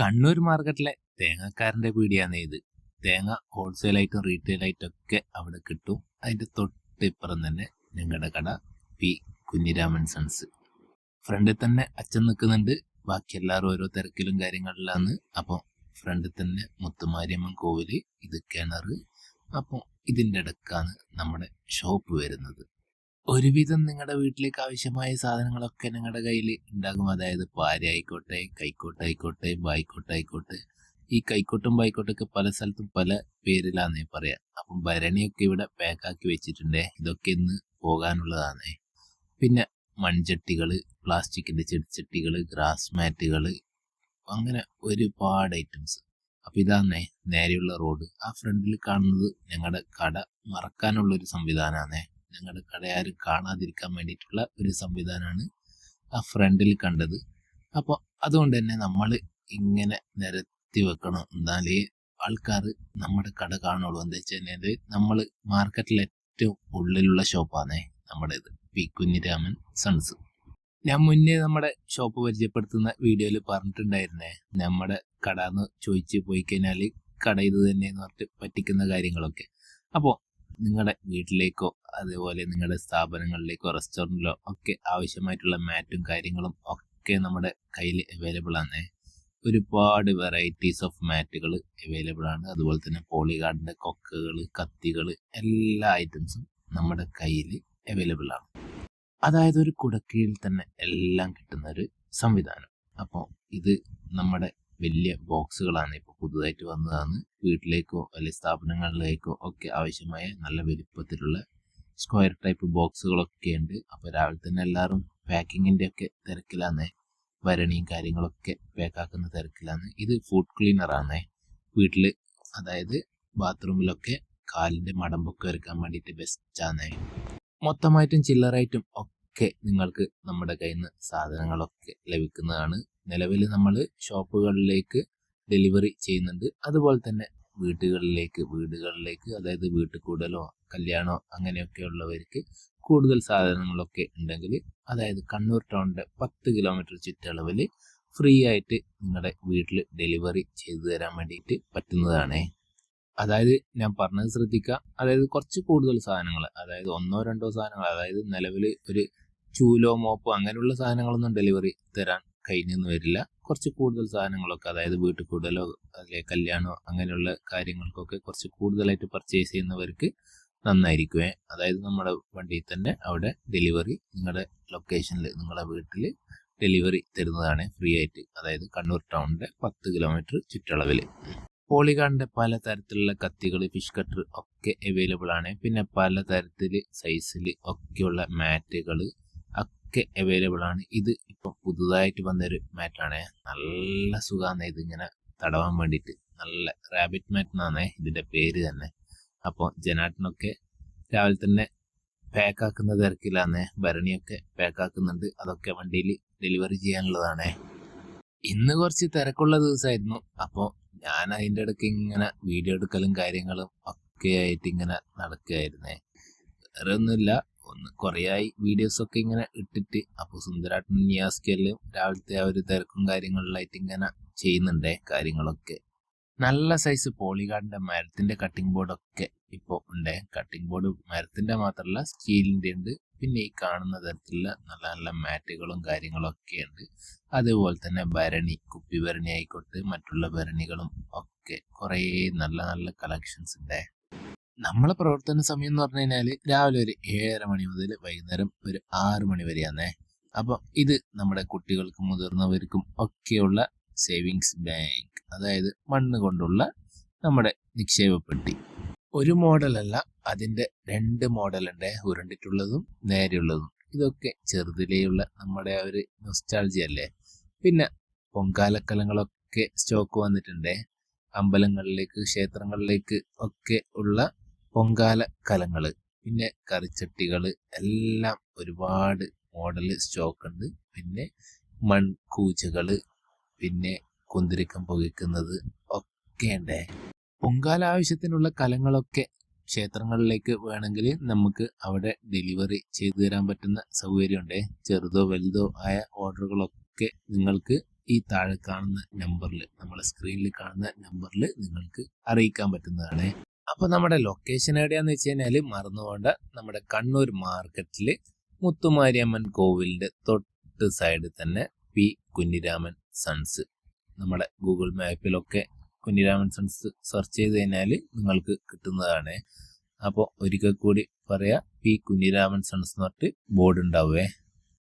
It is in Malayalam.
കണ്ണൂർ മാർക്കറ്റിലെ തേങ്ങക്കാരന്റെ പീടിയാണ് ഇത്. തേങ്ങ ഹോൾസെയിലായിട്ടും റീറ്റെയിലായിട്ടും ഒക്കെ അവിടെ കിട്ടും. അതിന്റെ തൊട്ടിപ്പുറം തന്നെ ഞങ്ങളുടെ കട പി. കുഞ്ഞിരാമൻ സൺസ്. ഫ്രണ്ടിൽ തന്നെ അച്ഛൻ നിൽക്കുന്നുണ്ട്. ബാക്കി എല്ലാവരും ഓരോ തിരക്കിലും കാര്യങ്ങളിലാണ്. അപ്പോൾ ഫ്രണ്ടിൽ തന്നെ മുത്തുമാരിയമ്മൻ കോവിൽ ഇത് കിണർ. അപ്പോൾ ഇതിന്റെ ഇടക്കാണ് നമ്മുടെ ഷോപ്പ് വരുന്നത്. ഒരുവിധം നിങ്ങളുടെ വീട്ടിലേക്ക് ആവശ്യമായ സാധനങ്ങളൊക്കെ നിങ്ങളുടെ കയ്യിൽ ഉണ്ടാകും അതായത് പാര ആയിക്കോട്ടെ കൈക്കോട്ട് ആയിക്കോട്ടെ ആയിക്കോട്ടെ. ഈ കൈക്കോട്ടും ബായിക്കോട്ടൊക്കെ പല സ്ഥലത്തും പല പേരിലാന്നേ പറയാം. അപ്പം ഭരണിയൊക്കെ ഇവിടെ പാക്കാക്കി വെച്ചിട്ടുണ്ട്. ഇതൊക്കെ ഇന്ന് പോകാനുള്ളതാണ് പിന്നെ മൺചട്ടികൾ പ്ലാസ്റ്റിക്കിന്റെ ചെടിച്ചട്ടികൾ ഗ്രാസ് മാറ്റുകൾ അങ്ങനെ ഒരുപാട് ഐറ്റംസ്. അപ്പം ഇതാന്നേ നേരെയുള്ള റോഡ്. ആ ഫ്രണ്ടിൽ കാണുന്നത് ഞങ്ങളുടെ കട മറക്കാനുള്ളൊരു സംവിധാനമാണേ ഞങ്ങളുടെ കടയാരും കാണാതിരിക്കാൻ വേണ്ടിയിട്ടുള്ള ഒരു സംവിധാനമാണ് ആ ഫ്രണ്ടിൽ കണ്ടത്. അപ്പോൾ അതുകൊണ്ട് തന്നെ നമ്മൾ ഇങ്ങനെ നിരത്തി വെക്കണം. എന്നാലേ ആൾക്കാർ നമ്മുടെ കട കാണുള്ളൂ. എന്താ വെച്ച് കഴിഞ്ഞാൽ നമ്മൾ മാർക്കറ്റിൽ ഏറ്റവും ഉള്ളിലുള്ള ഷോപ്പാണേ നമ്മുടേത്. P Kunhiraman sons. ഞാൻ മുന്നേ നമ്മുടെ ഷോപ്പ് പരിചയപ്പെടുത്തുന്ന വീഡിയോയിൽ പറഞ്ഞിട്ടുണ്ടായിരുന്നേ നമ്മുടെ കട എന്ന് ചോദിച്ച് പോയി കഴിഞ്ഞാൽ കട ഇത് തന്നെ എന്ന് പറഞ്ഞിട്ട് പറ്റിക്കുന്ന കാര്യങ്ങളൊക്കെ. അപ്പോൾ നിങ്ങളുടെ വീട്ടിലേക്കോ അതേപോലെ നിങ്ങളുടെ സ്ഥാപനങ്ങളിലേക്കോ റെസ്റ്റോറന്റിലോ ഒക്കെ ആവശ്യമായിട്ടുള്ള മാറ്റും കാര്യങ്ങളും ഒക്കെ നമ്മുടെ കയ്യിൽ അവൈലബിൾ ആണ് ഒരുപാട് വെറൈറ്റീസ് ഓഫ് മാറ്റുകൾ അവൈലബിൾ ആണ്. അതുപോലെ തന്നെ പോളിഗാർഡിന്റെ കൊക്കുകൾ കത്തികൾ എല്ലാ ഐറ്റംസും നമ്മുടെ കയ്യിൽ അവൈലബിൾ ആണ്. അതായത് ഒരു കുടക്കീഴിൽ തന്നെ എല്ലാം കിട്ടുന്ന ഒരു സംവിധാനം. അപ്പോൾ ഇത് നമ്മുടെ വലിയ ബോക്സുകളാണ് ഇപ്പോൾ പുതുതായിട്ട് വന്നതാണ്. വീട്ടിലേക്കോ അല്ലെങ്കിൽ സ്ഥാപനങ്ങളിലേക്കോ ഒക്കെ ആവശ്യമായ നല്ല വലിപ്പത്തിലുള്ള സ്ക്വയർ ടൈപ്പ് ബോക്സുകളൊക്കെ ഉണ്ട്. അപ്പോൾ രാവിലെ തന്നെ എല്ലാവരും പാക്കിങ്ങിന്റെ ഒക്കെ തിരക്കിലാണ് വരണിയും കാര്യങ്ങളൊക്കെ പാക്കാക്കുന്ന തിരക്കിലാണ് ഇത് ഫുഡ് ക്ലീനർ ആണ് വീട്ടിൽ അതായത് ബാത്റൂമിലൊക്കെ കാലിന്റെ മടമ്പൊക്കെ വരയ്ക്കാൻ വേണ്ടിയിട്ട് ആണ് മൊത്തമായിട്ടും ചില്ലറായിട്ടും ഒക്കെ നിങ്ങൾക്ക് നമ്മുടെ കയ്യിൽ നിന്ന് സാധനങ്ങളൊക്കെ ലഭിക്കുന്നതാണ്. നിലവിൽ നമ്മൾ ഷോപ്പുകളിലേക്ക് ഡെലിവറി ചെയ്യുന്നുണ്ട്. അതുപോലെ തന്നെ വീടുകളിലേക്ക് വീടുകളിലേക്ക് അതായത് വീട്ടിൽ കൂടലോ കല്യാണോ അങ്ങനെയൊക്കെ ഉള്ളവർക്ക് കൂടുതൽ സാധനങ്ങളൊക്കെ ഉണ്ടെങ്കിൽ അതായത് കണ്ണൂർ ടൗണിന്റെ പത്ത് കിലോമീറ്റർ ചുറ്റളവിൽ ഫ്രീ ആയിട്ട് നിങ്ങളുടെ വീട്ടിൽ ഡെലിവറി ചെയ്തു തരാൻ വേണ്ടിയിട്ട് പറ്റുന്നതാണേ. അതായത് ഞാൻ പറഞ്ഞത് ശ്രദ്ധിക്കുക. അതായത് കുറച്ച് കൂടുതൽ സാധനങ്ങൾ അതായത് ഒന്നോ രണ്ടോ സാധനങ്ങൾ അതായത് നിലവിൽ ഒരു ചൂലോ മോപ്പോ അങ്ങനെയുള്ള സാധനങ്ങളൊന്നും ഡെലിവറി തരാൻ കഴിഞ്ഞെന്ന് വരില്ല. കുറച്ച് കൂടുതൽ സാധനങ്ങളൊക്കെ അതായത് വീട്ടിൽ കൂടുതലോ അല്ലെ കല്യാണമോ അങ്ങനെയുള്ള കാര്യങ്ങൾക്കൊക്കെ കുറച്ച് കൂടുതലായിട്ട് പർച്ചേസ് ചെയ്യുന്നവർക്ക് നന്നായിരിക്കുമേ അതായത് നമ്മുടെ വണ്ടിയിൽ തന്നെ അവിടെ ഡെലിവറി നിങ്ങളുടെ ലൊക്കേഷനിൽ നിങ്ങളുടെ വീട്ടിൽ ഡെലിവറി തരുന്നതാണ് ഫ്രീ ആയിട്ട്. അതായത് കണ്ണൂർ ടൗണിന്റെ പത്ത് കിലോമീറ്റർ ചുറ്റളവിൽ പോളിഗാണിന്റെ പല തരത്തിലുള്ള കത്തികൾ ഫിഷ് കട്ടർ ഒക്കെ അവൈലബിൾ ആണ്. പിന്നെ പല തരത്തിൽ സൈസിൽ ഒക്കെയുള്ള മാറ്റുകൾ ഒക്കെ അവൈലബിൾ ആണ്. ഇത് ഇപ്പം പുതുതായിട്ട് വന്നൊരു മാറ്റാണ് നല്ല സുഖമാണ് ഇതിങ്ങനെ തടവാൻ വേണ്ടിയിട്ട്. നല്ല റാബിറ്റ് മാറ്റ് എന്നാണ് ഇതിന്റെ പേര് തന്നെ. അപ്പോൾ ജനാട്ടിനൊക്കെ രാവിലെ തന്നെ പാക്കാക്കുന്ന തിരക്കിലാണ് ഭരണിയൊക്കെ പാക്കാക്കുന്നുണ്ട് അതൊക്കെ വണ്ടിയിൽ ഡെലിവറി ചെയ്യാനുള്ളതാണ്. ഇന്ന് കുറച്ച് തിരക്കുള്ള ദിവസമായിരുന്നു അപ്പോൾ ഞാൻ അതിന്റെ ഇടയ്ക്ക് ഇങ്ങനെ വീഡിയോ എടുക്കലും കാര്യങ്ങളും ഒക്കെ ആയിട്ട് ഇങ്ങനെ നടക്കുകയായിരുന്നേ. വേറെ ഒന്നുമില്ല ഒന്ന്. കുറേയായി വീഡിയോസ് ഒക്കെ ഇങ്ങനെ ഇട്ടിട്ട് അപ്പോൾ സുന്ദരാട്ടൻ നിയാസ്കെല്ലാം രാവിലത്തെ ആ ഒരു തിരക്കും കാര്യങ്ങളിലായിട്ട് ഇങ്ങനെ ചെയ്യുന്നുണ്ട് കാര്യങ്ങളൊക്കെ. നല്ല സൈസ് പോളിഗാർഡിന്റെ മരത്തിന്റെ കട്ടിംഗ് ബോർഡൊക്കെ ഇപ്പോൾ ഉണ്ട്. കട്ടിംഗ് ബോർഡ് മരത്തിന്റെ മാത്രമല്ല സ്റ്റീലിന്റെ ഉണ്ട്. പിന്നെ ഈ കാണുന്ന തരത്തിലുള്ള നല്ല നല്ല മാറ്റുകളും കാര്യങ്ങളൊക്കെ ഉണ്ട്. അതുപോലെ തന്നെ ഭരണി കുപ്പി ഭരണി ആയിക്കോട്ടെ മറ്റുള്ള ഭരണികളും ഒക്കെ കുറേ നല്ല നല്ല കളക്ഷൻസ് ഉണ്ട്. നമ്മളെ പ്രവർത്തന സമയം എന്ന് പറഞ്ഞു കഴിഞ്ഞാൽ രാവിലെ ഒരു ഏഴര മണി മുതൽ വൈകുന്നേരം ഒരു ആറ് മണി വരെയാണേ അപ്പം ഇത് നമ്മുടെ കുട്ടികൾക്കും മുതിർന്നവർക്കും ഒക്കെയുള്ള സേവിങ്സ് ബാങ്ക് അതായത് മണ്ണ് കൊണ്ടുള്ള നമ്മുടെ നിക്ഷേപപ്പെട്ടി ഒരു മോഡലല്ല അതിന്റെ രണ്ട് മോഡലുണ്ട് ഉരുണ്ടിട്ടുള്ളതും നേരെയുള്ളതും. ഇതൊക്കെ ചെറുതിലെയുള്ള നമ്മുടെ ആ ഒരു നൊസ്റ്റാൾജി അല്ലേ? പിന്നെ പൊങ്കാലക്കലങ്ങളൊക്കെ സ്റ്റോക്ക് വന്നിട്ടുണ്ട്. അമ്പലങ്ങളിലേക്ക് ക്ഷേത്രങ്ങളിലേക്ക് ഒക്കെ ഉള്ള പൊങ്കാല കലങ്ങൾ പിന്നെ കറിച്ചട്ടികൾ എല്ലാം ഒരുപാട് മോഡൽ സ്റ്റോക്ക് ഉണ്ട് പിന്നെ മൺകൂച്ചകൾ പിന്നെ കുന്തിരിക്കം പുകയ്ക്കുന്നത് ഒക്കെ ഉണ്ട് പൊങ്കാല ആവശ്യത്തിനുള്ള കലങ്ങളൊക്കെ ക്ഷേത്രങ്ങളിലേക്ക് വേണമെങ്കിൽ നമുക്ക് അവിടെ ഡെലിവറി ചെയ്തു തരാൻ പറ്റുന്ന സൗകര്യമുണ്ട്. ചെറുതോ വലുതോ ആയ ഓർഡറുകളൊക്കെ നിങ്ങൾക്ക് ഈ താഴെ കാണുന്ന നമ്പറിൽ നമ്മളെ സ്ക്രീനിൽ കാണുന്ന നമ്പറിൽ നിങ്ങൾക്ക് അറിയിക്കാൻ പറ്റുന്നതാണ്. അപ്പൊ നമ്മുടെ ലൊക്കേഷൻ എവിടെയാന്ന് വെച്ച് കഴിഞ്ഞാൽ മറന്നുകൊണ്ട് നമ്മുടെ കണ്ണൂർ മാർക്കറ്റിൽ മുത്തുമാരിയമ്മൻ കോവിലിന്റെ തൊട്ട് സൈഡിൽ തന്നെ പി കുഞ്ഞിരാമൻ സൺസ് നമ്മുടെ ഗൂഗിൾ മാപ്പിലൊക്കെ കുഞ്ഞിരാമൻ സൺസ് സെർച്ച് ചെയ്ത് കഴിഞ്ഞാൽ നിങ്ങൾക്ക് കിട്ടുന്നതാണ്. അപ്പോൾ ഒരിക്കൽ കൂടി പറയാ പി കുഞ്ഞിരാമൻ സൺസ് എന്ന് പറഞ്ഞിട്ട് ബോർഡ് ഉണ്ടാവുമേ